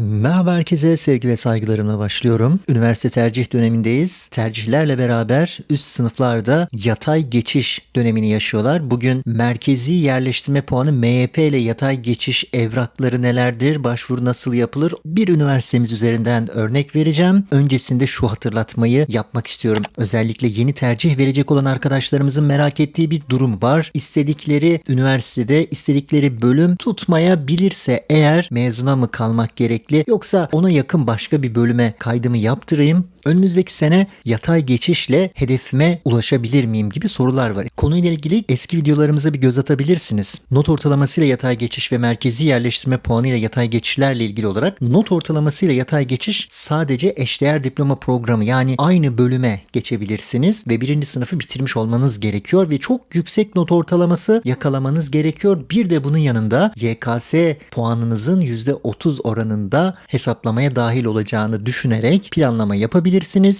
Merhaba herkese sevgi ve saygılarımla başlıyorum. Üniversite tercih dönemindeyiz. Tercihlerle beraber üst sınıflarda yatay geçiş dönemini yaşıyorlar. Bugün merkezi yerleştirme puanı MYP ile yatay geçiş evrakları nelerdir, başvuru nasıl yapılır bir üniversitemiz üzerinden örnek vereceğim. Öncesinde şu hatırlatmayı yapmak istiyorum. Özellikle yeni tercih verecek olan arkadaşlarımızın merak ettiği bir durum var. İstedikleri üniversitede istedikleri bölüm tutmayabilirse eğer mezuna mı kalmak gerekli yoksa ona yakın başka bir bölüme kaydımı yaptırayım önümüzdeki sene yatay geçişle hedefime ulaşabilir miyim gibi sorular var. Konuyla ilgili eski videolarımıza bir göz atabilirsiniz. Not ortalamasıyla yatay geçiş ve merkezi yerleştirme puanıyla yatay geçişlerle ilgili olarak not ortalamasıyla yatay geçiş sadece eşdeğer diploma programı yani aynı bölüme geçebilirsiniz ve birinci sınıfı bitirmiş olmanız gerekiyor ve çok yüksek not ortalaması yakalamanız gerekiyor. Bir de bunun yanında YKS puanınızın %30 oranında hesaplamaya dahil olacağını düşünerek planlama yapabilirsiniz.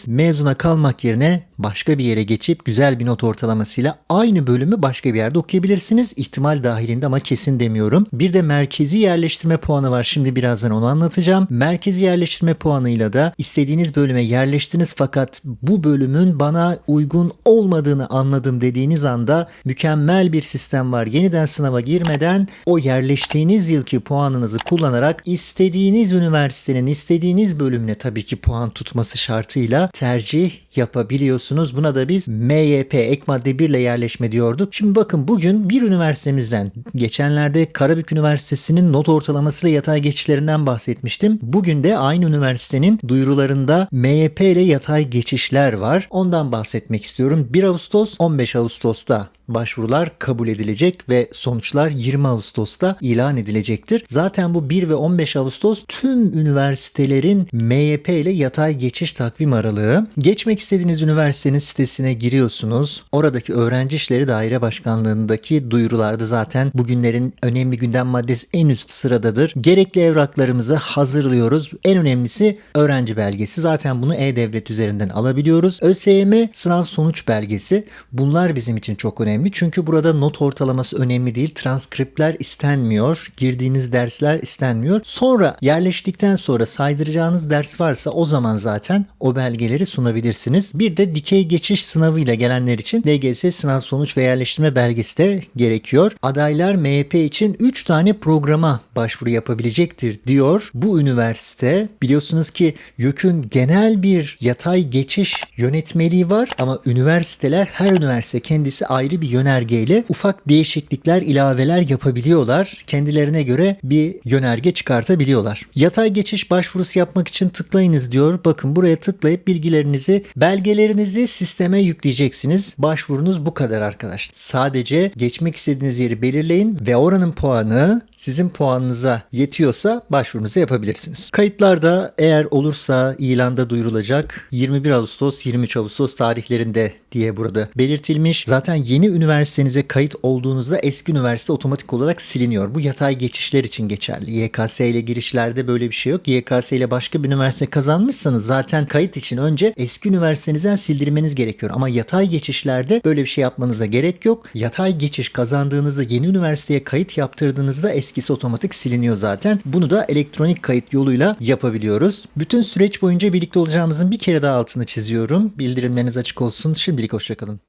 Mezuna kalmak yerine başka bir yere geçip güzel bir not ortalamasıyla aynı bölümü başka bir yerde okuyabilirsiniz. İhtimal dahilinde ama kesin demiyorum. Bir de merkezi yerleştirme puanı var. Şimdi birazdan onu anlatacağım. Merkezi yerleştirme puanıyla da istediğiniz bölüme yerleştiniz fakat bu bölümün bana uygun olmadığını anladım dediğiniz anda mükemmel bir sistem var. Yeniden sınava girmeden o yerleştiğiniz yılki puanınızı kullanarak istediğiniz üniversitenin istediğiniz bölümüne tabii ki puan tutması şartıyla tercih yapabiliyorsunuz. Buna da biz MYP ek madde 1 ile yerleşme diyorduk. Şimdi bakın bugün bir üniversitemizden geçenlerde Karabük Üniversitesi'nin not ortalamasıyla yatay geçişlerinden bahsetmiştim. Bugün de aynı üniversitenin duyurularında MYP ile yatay geçişler var. Ondan bahsetmek istiyorum. 1 Ağustos 15 Ağustos'ta başvurular kabul edilecek ve sonuçlar 20 Ağustos'ta ilan edilecektir. Zaten bu 1 ve 15 Ağustos tüm üniversitelerin MYP ile yatay geçiş takvim aralığı. Geçmek istediğiniz üniversitenin sitesine giriyorsunuz. Oradaki öğrenci işleri daire başkanlığındaki duyurularda zaten bugünlerin önemli gündem maddesi en üst sıradadır. Gerekli evraklarımızı hazırlıyoruz. En önemlisi öğrenci belgesi. Zaten bunu e-devlet üzerinden alabiliyoruz. ÖSYM sınav sonuç belgesi. Bunlar bizim için çok önemli önemli. Çünkü burada not ortalaması önemli değil. Transkriptler istenmiyor. Girdiğiniz dersler istenmiyor. Sonra yerleştikten sonra saydıracağınız ders varsa o zaman zaten o belgeleri sunabilirsiniz. Bir de dikey geçiş sınavıyla gelenler için DGS sınav sonuç ve yerleştirme belgesi de gerekiyor. Adaylar MYP için 3 tane programa başvuru yapabilecektir diyor. Bu üniversite biliyorsunuz ki YÖK'ün genel bir yatay geçiş yönetmeliği var ama üniversiteler her üniversite kendisi ayrı bir yönergeyle ufak değişiklikler, ilaveler yapabiliyorlar. Kendilerine göre bir yönerge çıkartabiliyorlar. Yatay geçiş başvurusu yapmak için tıklayınız diyor. Bakın buraya tıklayıp bilgilerinizi, belgelerinizi sisteme yükleyeceksiniz. Başvurunuz bu kadar arkadaşlar. Sadece geçmek istediğiniz yeri belirleyin ve oranın puanı sizin puanınıza yetiyorsa başvurunuzu yapabilirsiniz. Kayıtlarda eğer olursa ilanda duyurulacak 21 Ağustos 23 Ağustos tarihlerinde diye burada belirtilmiş. Zaten yeni üniversitenize kayıt olduğunuzda eski üniversite otomatik olarak siliniyor. Bu yatay geçişler için geçerli. YKS ile girişlerde böyle bir şey yok. YKS ile başka bir üniversite kazanmışsanız zaten kayıt için önce eski üniversitenizden sildirmeniz gerekiyor. Ama yatay geçişlerde böyle bir şey yapmanıza gerek yok. Yatay geçiş kazandığınızda yeni üniversiteye kayıt yaptırdığınızda eskisi otomatik siliniyor zaten. Bunu da elektronik kayıt yoluyla yapabiliyoruz. Bütün süreç boyunca birlikte olacağımızın bir kere daha altını çiziyorum. Bildirimleriniz açık olsun. Şimdilik hoşçakalın.